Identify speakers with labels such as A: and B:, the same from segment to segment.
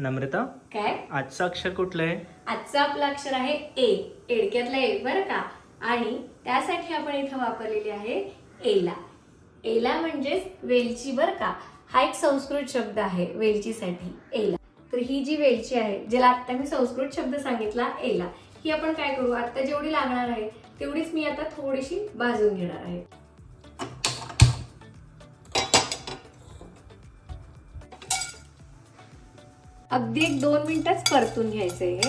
A: नम्रता
B: काय?
A: आजचं अक्षर कुठलं आहे?
B: आजचं आपलं अक्षर आहे ए. एडक्यातलं ए बरं का? आणि त्यासाठी आपण इथं वापरलेली आहे एला. एला म्हणजेच वेलची बरं का? हा एक संस्कृत शब्द आहे वेलचीसाठी एला. तर ही जी वेलची आहे ज्याला आता मी संस्कृत शब्द सांगितला एला. ही आपण काय करू? आता जेवढी लागणार आहे तेवढीच मी आता थोडीशी भाजून घेणार आहे. अगदी एक दोन मिनिटच परतून घ्यायचं हे.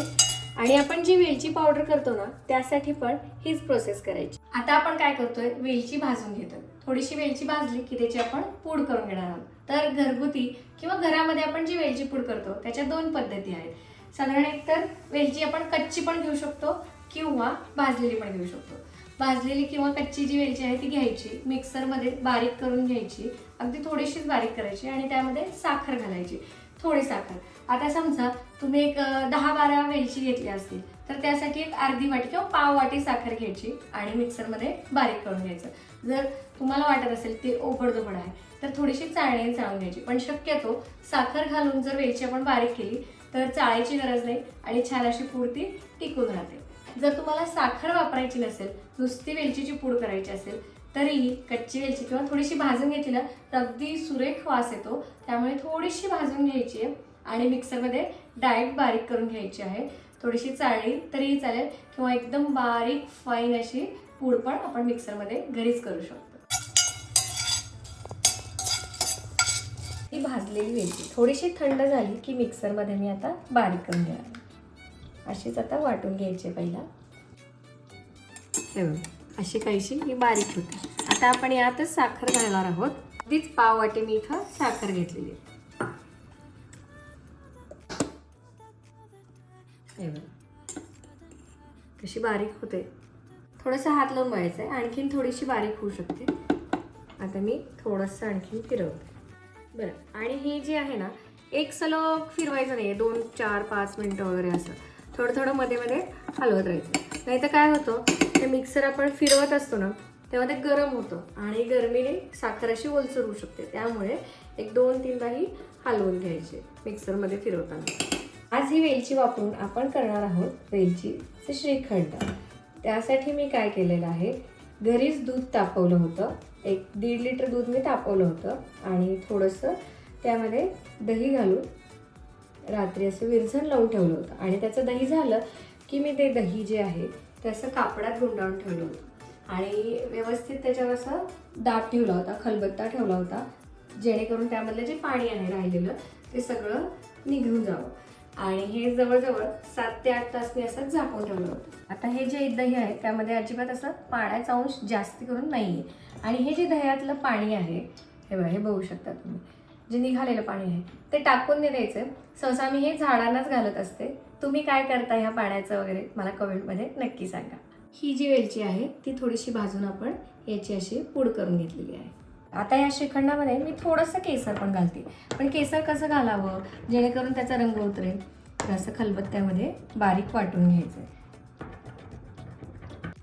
B: आणि आपण जी वेलची पावडर करतो ना त्यासाठी पण हीच प्रोसेस करायची. आता आपण काय करतोय? वेलची भाजून घेतोय. थोडीशी वेलची भाजली की त्याची आपण पूड करून घेणार आहोत. तर घरगुती किंवा घरामध्ये आपण जी वेलची पूड करतो त्याच्या दोन पद्धती आहेत. साधारण एक तर वेलची आपण कच्ची पण घेऊ शकतो किंवा भाजलेली पण घेऊ शकतो. भाजलेली किंवा कच्ची जी वेलची आहे ती घ्यायची. मिक्सरमध्ये बारीक करून घ्यायची. अगदी थोडीशीच बारीक करायची आणि त्यामध्ये साखर घालायची. थोडी साखर. आता समजा तुम्ही एक दहा बारा वेलची घेतली असतील तर त्यासाठी एक अर्धी वाटी किंवा पाव वाटी साखर घ्यायची आणि मिक्सरमध्ये बारीक करून घ्यायचं. जर तुम्हाला वाटत असेल ते ओबडधोबड आहे तर थोडीशी चाळणी चाळून घ्यायची. पण शक्यतो साखर घालून जर वेलची आपण बारीक केली तर चाळायची गरज नाही आणि छान अशी पूड ती टिकून राहते. जर तुम्हाला साखर वापरायची नसेल नुसती वेलचीची पूड करायची असेल तरीही कच्ची वेलची किंवा थोडीशी भाजून घेतली ना तर अगदी सुरेख वास येतो. त्यामुळे थोडीशी भाजून घ्यायची आहे आणि मिक्सरमध्ये डायरेक्ट बारीक करून घ्यायची आहे. थोडीशी चाळली तरीही चालेल किंवा एकदम बारीक फाईन अशी पूड पण आपण मिक्सरमध्ये घरीच करू शकतो. ही भाजलेली वेलची थोडीशी थंड झाली की मिक्सरमध्ये मी आता बारीक करून घेणार अशीच आता वाटून घ्यायची आहे पहिला. अशी काहीशी ही बारीक होती आता आपण यातच साखर घालणार आहोत. तीच पाव वाटी मी इथं साखर घेतलेली आहे. कशी बारीक होते. थोडंसं हात लावून व्हायचं आहे आणखीन थोडीशी बारीक होऊ शकते. आता मी थोडंसं आणखीन फिरवते. बरं. आणि ही जी आहे ना एक सलग फिरवायचं नाही आहे दोन चार पाच मिनटं वगैरे असं. थोडं थोडं मध्ये मध्ये हलवत राहायचं. नाही तर काय होतं? ते मिक्सर आपण फिरवत असतो ना तेव्हा ते गरम होतं आणि गरमीने साखर अशी ओलसर होऊ शकते. त्यामुळे एक दोन तीनदाही हलवून घ्यायचे मिक्सरमध्ये फिरवताना. आज ही वेलची वापरून आपण करणार आहोत वेलचीचे श्रीखंड. त्यासाठी मी काय केलेलं आहे घरीच दूध तापवलं होतं एक दीड लिटर दूध मी तापवलं होतं आणि थोडंसं त्यामध्ये दही घालून रात्री असं विरझण लावून ठेवलं होतं. आणि त्याचं दही झालं की मी ते दही जे आहे ते असं कापडात गुंडाळून ठेवलं होतं. आणि व्यवस्थित त्याच्यावर असं दाब ठेवला होता खलबत्ता ठेवला होता. जेणेकरून त्यामधलं जे पाणी आहे राहिलेलं ते सगळं निघून जावं. आणि हे जवळजवळ सात ते आठ तास मी असं झाकून ठेवलं होतं. आता हे जे दही आहे त्यामध्ये अजिबात असं पाण्याचा अंश जास्त करून नाही आहे आणि हे जे दह्यातलं पाणी आहे हे बघा हे बघू शकता तुम्ही. जे निघालेलं पाणी आहे ते टाकून नाही द्यायचं. सहसा मी हे झाडांनाच घालत असते. तुम्ही काय करता ह्या पाण्याचं वगैरे? मला कमेंटमध्ये नक्की सांगा. ही जी वेलची आहे ती थोडीशी भाजून आपण याची अशी पूड करून घेतलेली आहे. आता या श्रीखंडामध्ये मी थोडंसं केसर पण घालते. पण केसर कसं घालावं? जेणेकरून त्याचा रंग उतरेल. तर असं खलबत्त्यामध्ये बारीक वाटून घ्यायचं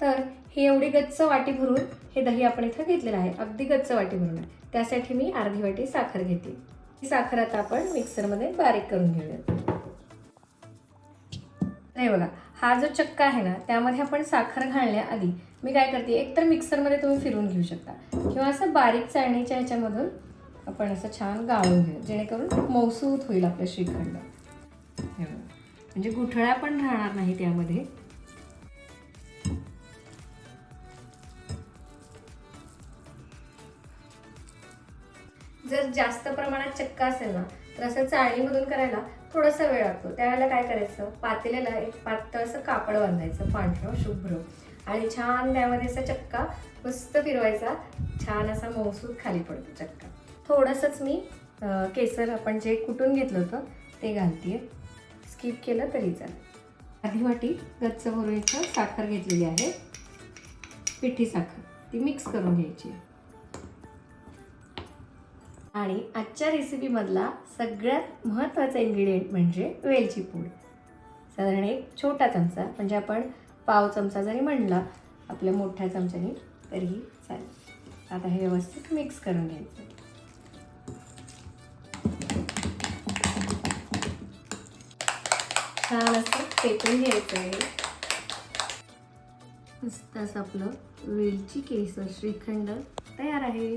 B: तर ही एवढी गच्च वाटी भरून हे दही आपण इथं घेतलेलं आहे. अगदी गच्च वाटी भरून. आहे त्यासाठी मी अर्धी वाटी साखर घेते. ही साखर आता आपण मिक्सरमध्ये बारीक करून घेऊयात. नाही बघा हा जो चक्का आहे ना त्यामध्ये आपण साखर घालण्याआधी मी काय करते एक तर मिक्सरमध्ये तुम्ही फिरून घेऊ शकता. किंवा असं बारीक चाळणीच्या ह्याच्यामधून आपण असं छान गाळून घेऊ जेणेकरून मौसूत होईल आपलं श्रीखंड. हे बघा. म्हणजे गुठळ्या पण राहणार नाही त्यामध्ये. जर जास्त प्रमाणात चक्का असेल ना तर असं चाळणीमधून करायला थोडासा वेळ लागतो. त्यावेळेला काय करायचं? पातेल्याला एक पातळ असं कापड बांधायचं पांढरं शुभ्र. आणि छान त्यामध्ये असा चक्का मस्त फिरवायचा. छान असा मौसूद खाली पडतो चक्का. थोडंसंच मी केसर आपण जे कुटून घेतलं होतं ते घालते स्किप केलं तरी चालेल. आधी वाटी गच्च भरून इथं साखर घेतलेली आहे. पिठी साखर. ती मिक्स करून घ्यायची आहे. आणि आजच्या रेसिपीमधला सगळ्यात महत्त्वाचा इन्ग्रेडियंट म्हणजे वेलची पूड. साधारण एक छोटा चमचा म्हणजे आपण पाव चमचा जरी म्हणला आपल्या मोठ्या चमच्याने तरीही चालेल. आता हे व्यवस्थित मिक्स करून घ्यायचं. छान असं फेटून घ्यायचं आहे मस्त असं आपलं वेलची केसर श्रीखंड तयार आहे.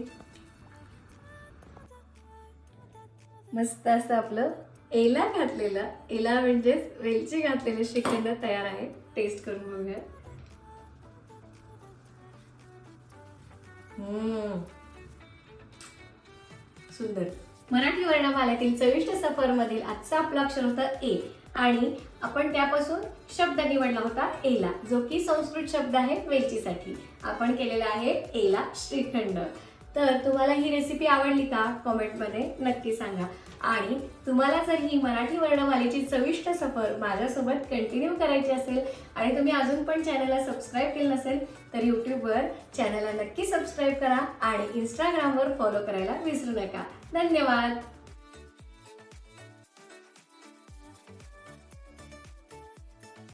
B: मस्त असं आपलं एला घातलेलं. एला म्हणजेच वेलची घातलेलं श्रीखंड तयार आहे. टेस्ट करून बघूया. हम्म. सुंदर. मराठी वर्णमालेतील चविष्ट सफर मधील आजचा आपला अक्षर होता ए. आणि आपण त्यापासून शब्द निवडला होता एला जो की संस्कृत शब्द आहे वेलचीसाठी. आपण केलेला आहे एला श्रीखंड. तर तुम्हाला ही रेसिपी आवडली का? कमेंटमध्ये नक्की सांगा. आणि तुम्हाला जर ही मराठी वर्णमालेची चविष्ट सफर माझ्यासोबत कंटिन्यू करायची असेल आणि तुम्ही अजून पण चॅनलला सबस्क्राईब केलं नसेल तर यूट्यूबवर चॅनलला नक्की सबस्क्राईब करा आणि इंस्टाग्रामवर फॉलो करायला विसरू नका. धन्यवाद!